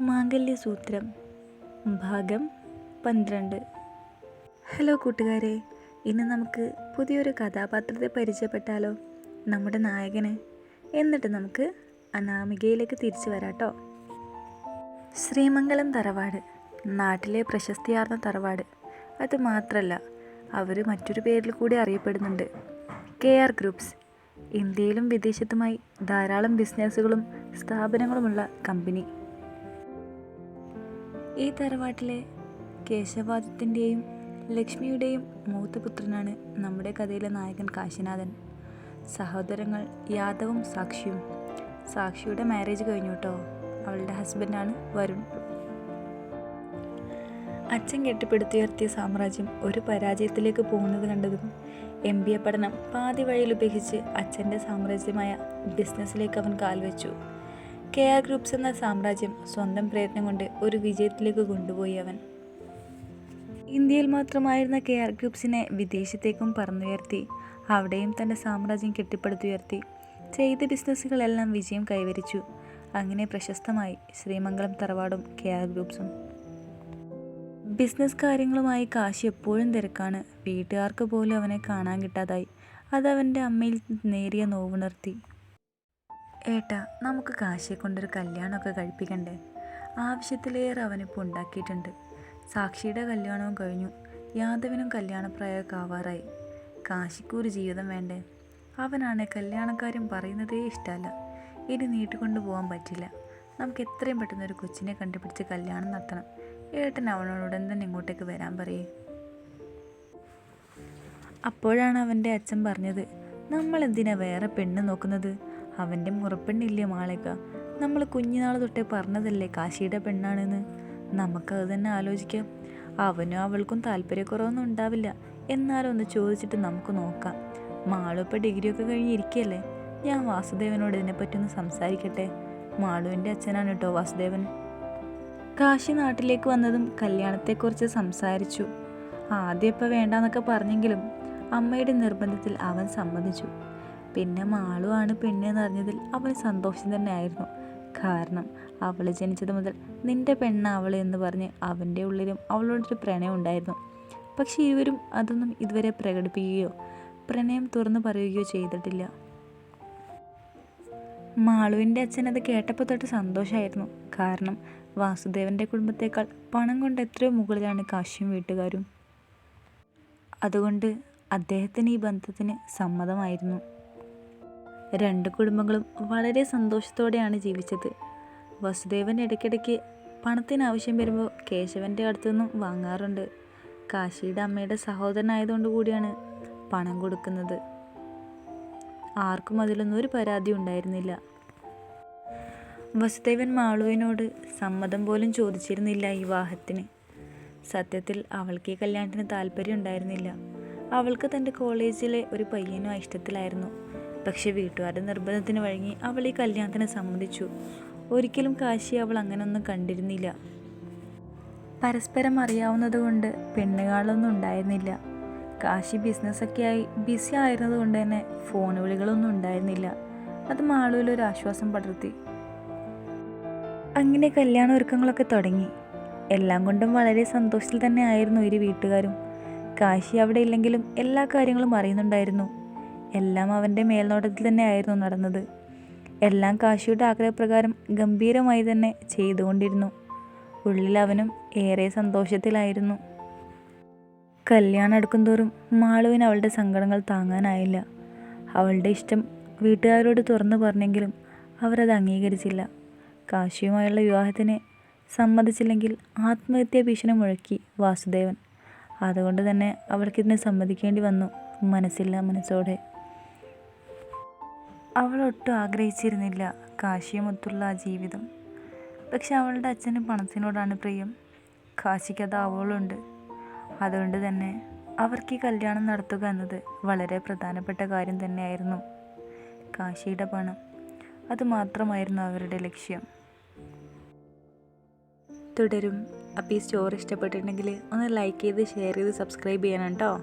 മാംഗല്യസൂത്രം ഭാഗം പന്ത്രണ്ട്. ഹലോ കൂട്ടുകാരെ ഇന്ന് നമുക്ക് പുതിയൊരു കഥാപാത്രത്തെ പരിചയപ്പെട്ടാലോ? നമ്മുടെ നായകന്. എന്നിട്ട് നമുക്ക് അനാമികയിലേക്ക് തിരിച്ചു വരാട്ടോ. ശ്രീമംഗലം തറവാട് നാട്ടിലെ പ്രശസ്തിയാർന്ന തറവാട്. അത് മാത്രമല്ല അവർ മറ്റൊരു പേരിൽ കൂടി അറിയപ്പെടുന്നുണ്ട്. K R groups. ഇന്ത്യയിലും വിദേശത്തുമായി ധാരാളം ബിസിനസ്സുകളും സ്ഥാപനങ്ങളുമുള്ള കമ്പനി. ഈ തറവാട്ടിലെ കേശവാദത്തിന്റെയും ലക്ഷ്മിയുടെയും മൂത്തപുത്രനാണ് നമ്മുടെ കഥയിലെ നായകൻ കാശിനാഥൻ. സഹോദരങ്ങൾ യാദവും സാക്ഷിയും. സാക്ഷിയുടെ മാരേജ് കഴിഞ്ഞു കേട്ടോ അവളുടെ ഹസ്ബൻഡാണ് വരുൺ. അച്ഛൻ കെട്ടിപ്പടുത്തുയർത്തിയ സാമ്രാജ്യം ഒരു പരാജയത്തിലേക്ക് പോകുന്നത് കണ്ടതും എം ബി എ പഠനം പാതി വഴിയിൽ ഉപേക്ഷിച്ച് അച്ഛന്റെ സാമ്രാജ്യമായ ബിസിനസ്സിലേക്ക് അവൻ കാൽവെച്ചു. കെ ആർ ഗ്രൂപ്പ്സ് എന്ന സാമ്രാജ്യം സ്വന്തം പ്രയത്നം കൊണ്ട് ഒരു വിജയത്തിലേക്ക് കൊണ്ടുപോയി അവൻ. ഇന്ത്യയിൽ മാത്രമായിരുന്ന കെ ആർ ഗ്രൂപ്പ്സിനെ വിദേശത്തേക്കും പറന്നുയർത്തി അവിടെയും തന്റെ സാമ്രാജ്യം കെട്ടിപ്പടുത്തുയർത്തി ചെയ്ത ബിസിനസ്സുകളെല്ലാം വിജയം കൈവരിച്ചു. അങ്ങനെ പ്രശസ്തമായി ശ്രീമംഗലം തറവാടും കെ ആർ ഗ്രൂപ്പ്സും. ബിസിനസ് കാര്യങ്ങളുമായി കാശി എപ്പോഴും തിരക്കാണ്. വീട്ടുകാർക്ക് പോലും അവനെ കാണാൻ കിട്ടാതായി. അത് അവന്റെ അമ്മയിൽ നേരിയ നോവുണർത്തി. ഏട്ടാ നമുക്ക് കാശിയെ കൊണ്ടൊരു കല്യാണമൊക്കെ കഴിപ്പിക്കണ്ടേ? ആവശ്യത്തിലേറെ അവനിപ്പോൾ ഉണ്ടാക്കിയിട്ടുണ്ട്. സാക്ഷിയുടെ കല്യാണവും കഴിഞ്ഞു. യാദവിനും കല്യാണപ്രായമൊക്കെ ആവാറായി. കാശിക്കൊരു ജീവിതം വേണ്ടേ? അവനാണ് കല്യാണക്കാരും പറയുന്നതേ ഇഷ്ടമല്ല. ഇനി നീട്ടിക്കൊണ്ടു പോകാൻ പറ്റില്ല. നമുക്ക് എത്രയും പെട്ടെന്ന് ഒരു കൊച്ചിനെ കണ്ടുപിടിച്ച് കല്യാണം നടത്തണം. ഏട്ടൻ അവനോട് ഉടൻ തന്നെ ഇങ്ങോട്ടേക്ക് വരാൻ പറയേ. അപ്പോഴാണ് അവന്റെ അച്ഛൻ പറഞ്ഞത് നമ്മൾ എന്തിനാ വേറെ പെണ്ണ് നോക്കുന്നത്? അവന്റെ മുറപ്പെണ്ണില്ലേ മാളേക്ക? നമ്മൾ കുഞ്ഞുനാൾ തൊട്ടേ പറഞ്ഞതല്ലേ കാശിയുടെ പെണ്ണാണെന്ന്? നമുക്കത് തന്നെ ആലോചിക്കാം. അവനും അവൾക്കും താല്പര്യക്കുറവൊന്നും ഉണ്ടാവില്ല. എന്നാലും ഒന്ന് ചോദിച്ചിട്ട് നമുക്ക് നോക്കാം. മാളു ഇപ്പോൾ ഡിഗ്രിയൊക്കെ കഴിഞ്ഞിരിക്കല്ലേ ഞാൻ വാസുദേവനോട് ഇതിനെപ്പറ്റി ഒന്ന് സംസാരിക്കട്ടെ? മാളുവിന്റെ അച്ഛനാണ് കേട്ടോ വാസുദേവൻ. കാശി നാട്ടിലേക്ക് വന്നതും കല്യാണത്തെക്കുറിച്ച് സംസാരിച്ചു. ആദ്യം ഇപ്പം വേണ്ടാന്നൊക്കെ പറഞ്ഞെങ്കിലും അമ്മയുടെ നിർബന്ധത്തിൽ അവൻ സമ്മതിച്ചു. പിന്നെ മാളുവാണ് പെണ്ണെന്ന് അറിഞ്ഞതിൽ അവന് സന്തോഷം തന്നെയായിരുന്നു. കാരണം അവൾ ജനിച്ചത് മുതൽ നിന്റെ പെണ്ണ അവൾ എന്ന് പറഞ്ഞ് അവന്റെ ഉള്ളിലും അവളോടൊരു പ്രണയം ഉണ്ടായിരുന്നു. പക്ഷേ ഇരുവരും അതൊന്നും ഇതുവരെ പ്രകടിപ്പിക്കുകയോ പ്രണയം തുറന്നു പറയുകയോ ചെയ്തിട്ടില്ല. മാളുവിന്റെ അച്ഛൻ അത് കേട്ടപ്പോൾ തൊട്ട് സന്തോഷമായിരുന്നു. കാരണം വാസുദേവന്റെ കുടുംബത്തേക്കാൾ പണം കൊണ്ട് എത്രയോ മുകളിലാണ് കാശിയും വീട്ടുകാരും. അതുകൊണ്ട് അദ്ദേഹത്തിന് ഈ ബന്ധത്തിന് സമ്മതമായിരുന്നു. രണ്ട് കുടുംബങ്ങളും വളരെ സന്തോഷത്തോടെയാണ് ജീവിച്ചത്. വസുദേവൻ ഇടയ്ക്കിടയ്ക്ക് പണത്തിന് ആവശ്യം വരുമ്പോൾ കേശവന്റെ അടുത്തുനിന്നും വാങ്ങാറുണ്ട്. കാശിയുടെ അമ്മയുടെ സഹോദരനായതുകൊണ്ട് കൂടിയാണ് പണം കൊടുക്കുന്നത്. ആർക്കും അതിലൊന്നും ഒരു പരാതി ഉണ്ടായിരുന്നില്ല. വസുദേവൻ മാളുവിനോട് സമ്മതം പോലും ചോദിച്ചിരുന്നില്ല ഈ വിവാഹത്തിന്. സത്യത്തിൽ അവൾക്ക് ഈ കല്യാണത്തിന് താല്പര്യം ഉണ്ടായിരുന്നില്ല. അവൾക്ക് തന്റെ കോളേജിലെ ഒരു പയ്യനും ഇഷ്ടത്തിലായിരുന്നു. പക്ഷെ വീട്ടുകാരുടെ നിർബന്ധത്തിന് വഴങ്ങി അവൾ ഈ കല്യാണത്തിന് സമ്മതിച്ചു. ഒരിക്കലും കാശി അവൾ അങ്ങനെയൊന്നും കണ്ടിരുന്നില്ല. പരസ്പരം അറിയാവുന്നതുകൊണ്ട് പെണ്ണുകാളൊന്നും ഉണ്ടായിരുന്നില്ല. കാശി ബിസിനസ്സൊക്കെ ആയി ബിസി ആയിരുന്നതുകൊണ്ട് തന്നെ ഫോൺ വിളികളൊന്നും ഉണ്ടായിരുന്നില്ല. അത് മാളുവിൽ ഒരു ആശ്വാസം പടർത്തി. അങ്ങനെ കല്യാണ ഒരുക്കങ്ങളൊക്കെ തുടങ്ങി. എല്ലാം കൊണ്ടും വളരെ സന്തോഷത്തിൽ തന്നെ ആയിരുന്നു ഇരു വീട്ടുകാരും. കാശി അവിടെ ഇല്ലെങ്കിലും എല്ലാ കാര്യങ്ങളും അറിയുന്നുണ്ടായിരുന്നു. എല്ലാം അവന്റെ മേൽനോട്ടത്തിൽ തന്നെ ആയിരുന്നു നടന്നത്. എല്ലാം കാശിയുടെ ആഗ്രഹപ്രകാരം ഗംഭീരമായി തന്നെ ചെയ്തുകൊണ്ടിരുന്നു. ഉള്ളിൽ അവനും ഏറെ സന്തോഷത്തിലായിരുന്നു. കല്യാണം അടുക്കുംതോറും മാളുവിന് അവളുടെ സങ്കടങ്ങൾ താങ്ങാനായില്ല. അവളുടെ ഇഷ്ടം വീട്ടുകാരോട് തുറന്നു പറഞ്ഞെങ്കിലും അവരത് അംഗീകരിച്ചില്ല. കാശിയുമായുള്ള വിവാഹത്തിന് സമ്മതിച്ചില്ലെങ്കിൽ ആത്മഹത്യാ ഭീഷണി മുഴക്കി വാസുദേവൻ. അതുകൊണ്ട് തന്നെ അവൾക്കിതിനെ സമ്മതിക്കേണ്ടി വന്നു മനസ്സില്ല മനസ്സോടെ. അവൾ ഒട്ടും ആഗ്രഹിച്ചിരുന്നില്ല കാശിയുമൊത്തുള്ള ആ ജീവിതം. പക്ഷെ അവളുടെ അച്ഛന് പണത്തിനോടാണ് പ്രിയം. കാശിക്കത് അവളുണ്ട്. അതുകൊണ്ട് തന്നെ അവർക്ക് ഈ കല്യാണം നടത്തുക എന്നത് വളരെ പ്രധാനപ്പെട്ട കാര്യം തന്നെയായിരുന്നു. കാശിയുടെ പണം അത് മാത്രമായിരുന്നു അവരുടെ ലക്ഷ്യം. തുടരും. അപ്പോൾ ഈ സ്റ്റോറി ഇഷ്ടപ്പെട്ടിട്ടുണ്ടെങ്കിൽ ഒന്ന് ലൈക്ക് ചെയ്ത് ഷെയർ ചെയ്ത് സബ്സ്ക്രൈബ് ചെയ്യണം കേട്ടോ.